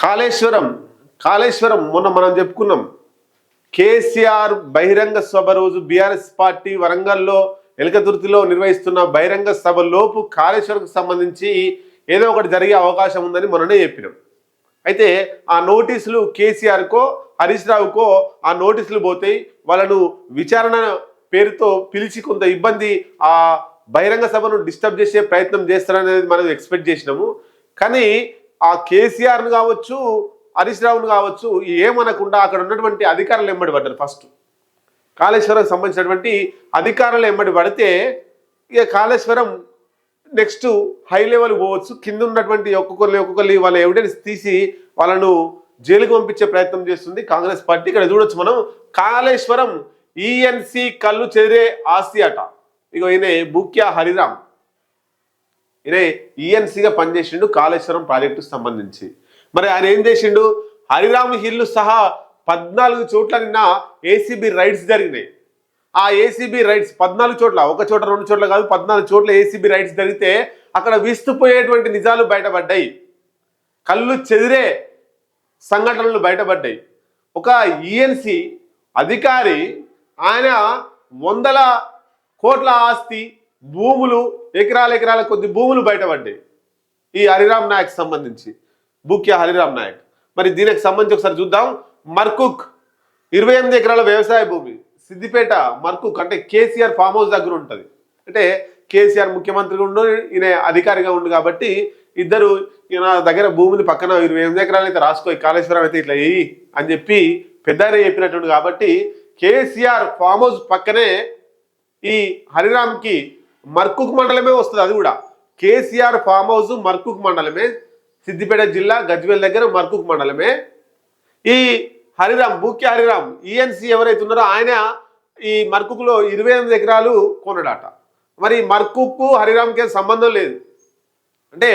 కాళేశ్వరం కాళేశ్వరం మొన్న మనం చెప్పుకున్నాం. కేసీఆర్ బహిరంగ సభ రోజు బీఆర్ఎస్ పార్టీ వరంగల్లో ఎలకదుర్తిలో నిర్వహిస్తున్న బహిరంగ సభ లోపు కాళేశ్వరంకు సంబంధించి ఏదో ఒకటి జరిగే అవకాశం ఉందని మొన్ననే చెప్పినాం. అయితే ఆ నోటీసులు కేసీఆర్కో హరీష్ రావుకో ఆ నోటీసులు పోతాయి వాళ్ళను విచారణ పేరుతో పిలిచి కొంత ఇబ్బంది ఆ బహిరంగ సభను డిస్టర్బ్ చేసే ప్రయత్నం చేస్తారనేది మనం ఎక్స్పెక్ట్ చేసినాము. కానీ ఆ కేసీఆర్ను కావచ్చు హరీష్ రావును కావచ్చు ఏమనకుండా అక్కడ ఉన్నటువంటి అధికారులు ఎంబడి పడ్డారు ఫస్ట్. కాళేశ్వరం సంబంధించినటువంటి అధికారులు ఎంబడి పడితే ఇక కాళేశ్వరం నెక్స్ట్ హై లెవెల్ పోవచ్చు. కింద ఉన్నటువంటి ఒక్కొక్కరిని ఒక్కొక్కరిని వాళ్ళ ఎవిడెన్స్ తీసి వాళ్ళను జైలుకు పంపించే ప్రయత్నం చేస్తుంది. కాంగ్రెస్ పార్టీ ఇక్కడ చూడొచ్చు మనం. కాళేశ్వరం ఈఎన్సి కళ్ళు చెదిరే ఆస్తి అట. ఇక ఈయన బుక్యా హరిరామ్. ఈయన ఈఎన్సీగా పనిచేసిండు కాళేశ్వరం ప్రాజెక్టుకు సంబంధించి. మరి ఆయన ఏం చేసిండు? హరిరామ్ హిల్లు సహా పద్నాలుగు చోట్ల నిన్న ఏసీబీ రైడ్స్ జరిగినాయి. ఆ ఏసీబీ రైడ్స్ పద్నాలుగు చోట్ల ఒక చోట రెండు చోట్ల కాదు పద్నాలుగు చోట్ల ఏసీబీ రైడ్స్ జరిగితే అక్కడ విస్తుపోయేటువంటి నిజాలు బయటపడ్డాయి. కళ్ళు చెదిరే సంఘటనలు బయటపడ్డాయి. ఒక ఈఎన్సీ అధికారి ఆయన వందల కోట్ల ఆస్తి భూములు ఎకరాల ఎకరాల కొద్ది భూములు బయటపడ్డాయి. ఈ హరిరామ్ నాయక్ సంబంధించి. బుక్య హరిరామ్ నాయక్. మరి దీనికి సంబంధించి ఒకసారి చూద్దాం. మర్కుక్ ఇరవై ఎనిమిది ఎకరాల వ్యవసాయ భూమి. సిద్దిపేట మర్కుక్ అంటే కేసీఆర్ ఫామ్ హౌస్ దగ్గర ఉంటుంది. అంటే కేసీఆర్ ముఖ్యమంత్రిగా ఉండు ఈయన అధికారిగా ఉండు కాబట్టి ఇద్దరు ఈయన దగ్గర భూమిని పక్కన ఇరవై ఎనిమిది ఎకరాలు అయితే రాసుకో కాళేశ్వరం అయితే ఇట్లా వేయి అని చెప్పి పెద్ద చెప్పినట్టు కాబట్టి కేసీఆర్ ఫామ్ హౌస్ పక్కనే ఈ హరిరామ్కి మర్కుక్ మండలమే వస్తుంది అది కూడా. కేసీఆర్ ఫామ్ హౌస్ మర్కుక్ మండలమే సిద్దిపేట జిల్లా గజ్వేల్ దగ్గర మర్కుక్ మండలమే. ఈ హరిరామ్ బూక్య హరిరామ్ ఈఎన్సీ ఎవరైతే ఉన్నారో ఆయన ఈ మర్కుక్లో ఇరవై ఎనిమిది ఎకరాలు కొనడాట మరి మర్కుక్కు హరిరామ్కి సంబంధం లేదు. అంటే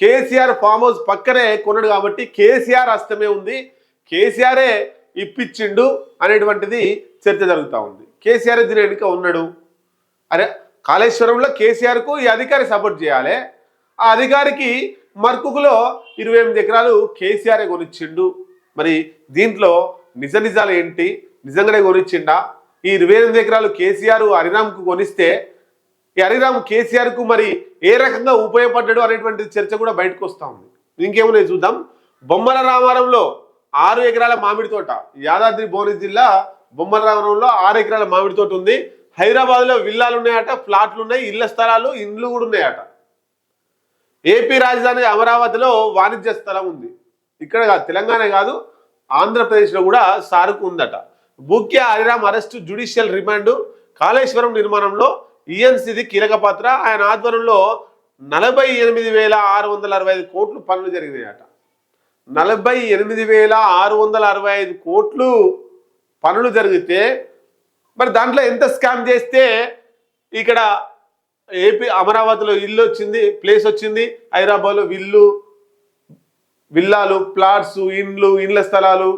కేసీఆర్ ఫామ్ హౌస్ పక్కనే కొన్నాడు కాబట్టి కేసీఆర్ హస్తమే ఉంది. కేసీఆరే ఇప్పించిండు అనేటువంటిది చర్చ జరుగుతూ ఉంది. కేసీఆర్ దీని వెనుక ఉన్నాడు. అరే కాళేశ్వరంలో కేసీఆర్కు ఈ అధికారి సపోర్ట్ చేయాలి. ఆ అధికారికి మర్కుకులో ఇరవై ఎనిమిది ఎకరాలు కేసీఆర్ కొనిచ్చిండు. మరి దీంట్లో నిజ నిజాలు ఏంటి? నిజంగానే కొనిచ్చిండా? ఈ ఇరవై ఎనిమిది ఎకరాలు కేసీఆర్ హరిరామ్కు కొనిస్తే ఈ హరిరామ్ కేసీఆర్కు మరి ఏ రకంగా ఉపయోగపడ్డాడు అనేటువంటి చర్చ కూడా బయటకు వస్తూ ఉంది. ఇంకేమున్నాయి చూద్దాం. బొమ్మల రామారంలో ఆరు ఎకరాల మామిడి తోట యాదాద్రి భువనగిరి జిల్లా బొమ్మల రామారంలో ఆరు ఎకరాల మామిడి తోట ఉంది. హైదరాబాద్లో విల్లాలు ఉన్నాయట ఫ్లాట్లు ఉన్నాయి ఇళ్ళ స్థలాలు ఇండ్లు కూడా ఉన్నాయట. ఏపీ రాజధాని అమరావతిలో వాణిజ్య స్థలం ఉంది. ఇక్కడ కాదు తెలంగాణ కాదు ఆంధ్రప్రదేశ్లో కూడా సారుకు ఉందట. ముఖ్య Hariram arrest judicial remand. Kaleshwaram నిర్మాణంలో ఈఎన్సీది కీలక పాత్ర. ఆయన ఆధ్వర్యంలో నలభై ఎనిమిది వేల ఆరు వందల అరవై ఐదు కోట్లు పనులు జరిగినాయట. నలభై ఎనిమిది వేల ఆరు వందల అరవై ఐదు కోట్లు పనులు జరిగితే మరి దాంట్లో ఎంత స్కామ్ చేస్తే ఇక్కడ ఏపీ అమరావతిలో ఇల్లు వచ్చింది ప్లేస్ వచ్చింది హైదరాబాద్లో విల్లు విల్లాలు ప్లాట్స్ ఇండ్లు ఇండ్ల స్థలాలు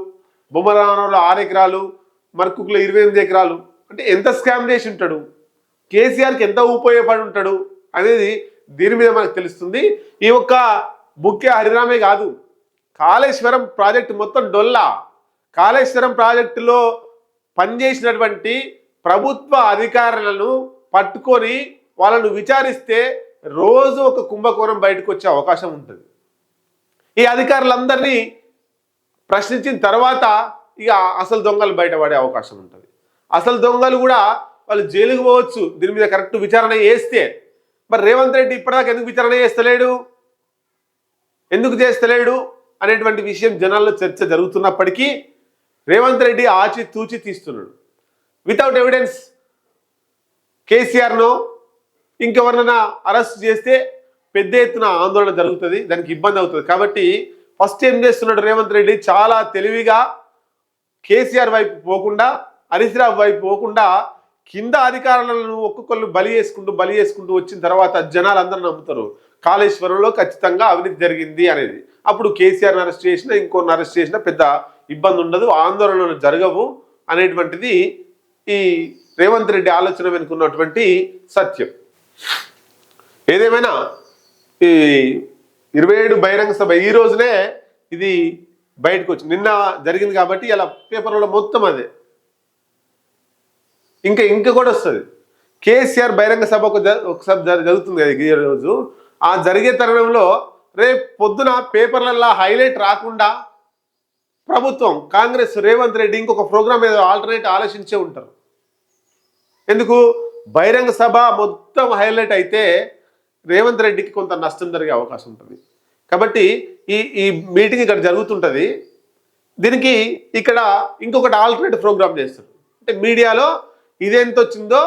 బొమ్మరావరంలో ఆరు ఎకరాలు మర్కుకులో ఇరవై ఎనిమిది ఎకరాలు. అంటే ఎంత స్కామ్ చేసి ఉంటాడు? కేసీఆర్కి ఎంత ఉపయోగపడి ఉంటాడు అనేది దీని మీద మనకు తెలుస్తుంది. ఈ ఒక్క ముఖ్య హరిరామే కాదు. కాళేశ్వరం ప్రాజెక్టు మొత్తం డొల్లా. కాళేశ్వరం ప్రాజెక్టులో పనిచేసినటువంటి ప్రభుత్వ అధికారులను పట్టుకొని వాళ్ళను విచారిస్తే రోజు ఒక కుంభకోణం బయటకు వచ్చే అవకాశం ఉంటుంది. ఈ అధికారులందరినీ ప్రశ్నించిన తర్వాత ఇక అసలు దొంగలు బయటపడే అవకాశం ఉంటుంది. అసలు దొంగలు కూడా వాళ్ళు జైలుకు పోవచ్చు దీని మీద కరెక్ట్ విచారణ చేస్తే. మరి రేవంత్ రెడ్డి ఇప్పటిదాకా ఎందుకు విచారణ చేస్తలేడు? ఎందుకు చేస్తలేడు? అనేటువంటి విషయం జనాల్లో చర్చ జరుగుతున్నప్పటికీ రేవంత్ రెడ్డి ఆచి తూచి తీస్తున్నాడు. వితౌట్ ఎవిడెన్స్ కేసీఆర్ను ఇంకెవరినైనా అరెస్ట్ చేస్తే పెద్ద ఎత్తున ఆందోళన జరుగుతుంది దానికి ఇబ్బంది అవుతుంది. కాబట్టి ఫస్ట్ ఏం చేస్తున్నాడు రేవంత్ రెడ్డి? చాలా తెలివిగా కేసీఆర్ వైపు పోకుండా హరీష్ వైపు పోకుండా కింద అధికారులను ఒక్కొక్కళ్ళు బలి చేసుకుంటూ బలి చేసుకుంటూ వచ్చిన తర్వాత జనాలు అందరూ నమ్ముతారు. కాళేశ్వరంలో ఖచ్చితంగా అవినీతి జరిగింది అనేది. అప్పుడు కేసీఆర్ని అరెస్ట్ చేసినా ఇంకోరిని అరెస్ట్ చేసినా పెద్ద ఇబ్బంది ఉండదు ఆందోళనలు జరగవు అనేటువంటిది ఈ రేవంత్ రెడ్డి ఆలోచన వెనుకున్నటువంటి సత్యం. ఏదేమైనా ఈ ఇరవై ఏడు బహిరంగ సభ ఈ రోజునే ఇది బయటకు వచ్చింది. నిన్న జరిగింది కాబట్టి ఇలా పేపర్లలో మొత్తం అదే. ఇంకా ఇంకా కూడా వస్తుంది. కేసీఆర్ బహిరంగ సభ ఒక ఒకసారి జరుగుతుంది కదా ఈ రోజు. ఆ జరిగే తరుణంలో రేపు పొద్దున పేపర్లలో హైలైట్ రాకుండా ప్రభుత్వం కాంగ్రెస్ రేవంత్ రెడ్డి ఇంకొక ప్రోగ్రామ్ ఏదో ఆల్టర్నేట్ ఆలోచించే ఉంటారు. ఎందుకు? బహిరంగ సభ మొత్తం హైలైట్ అయితే రేవంత్ రెడ్డికి కొంత నష్టం జరిగే అవకాశం ఉంటుంది. కాబట్టి ఈ ఈ మీటింగ్ ఇక్కడ జరుగుతుంటుంది. దీనికి ఇక్కడ ఇంకొకటి ఆల్టర్నేట్ ప్రోగ్రామ్ చేస్తారు. అంటే మీడియాలో ఇదెంత వచ్చిందో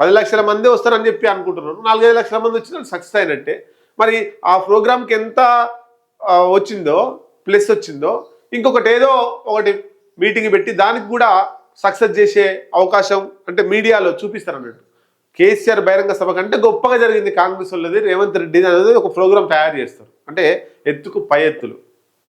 పది లక్షల మంది వస్తారని చెప్పి అనుకుంటున్నారు. నాలుగైదు లక్షల మంది వచ్చిన సక్సెస్ అయినట్టే. మరి ఆ ప్రోగ్రామ్కి ఎంత వచ్చిందో ప్లస్ వచ్చిందో ఇంకొకటి ఏదో ఒకటి మీటింగ్ పెట్టి దానికి కూడా సక్సెస్ చేసే అవకాశం అంటే మీడియాలో చూపిస్తారు అన్నట్టు కేసీఆర్ బహిరంగ సభ కంటే గొప్పగా జరిగింది కాంగ్రెస్ వాళ్ళది రేవంత్ రెడ్డి అనేది ఒక ప్రోగ్రామ్ తయారు చేస్తారు. అంటే ఎత్తుకు పై ఎత్తులు.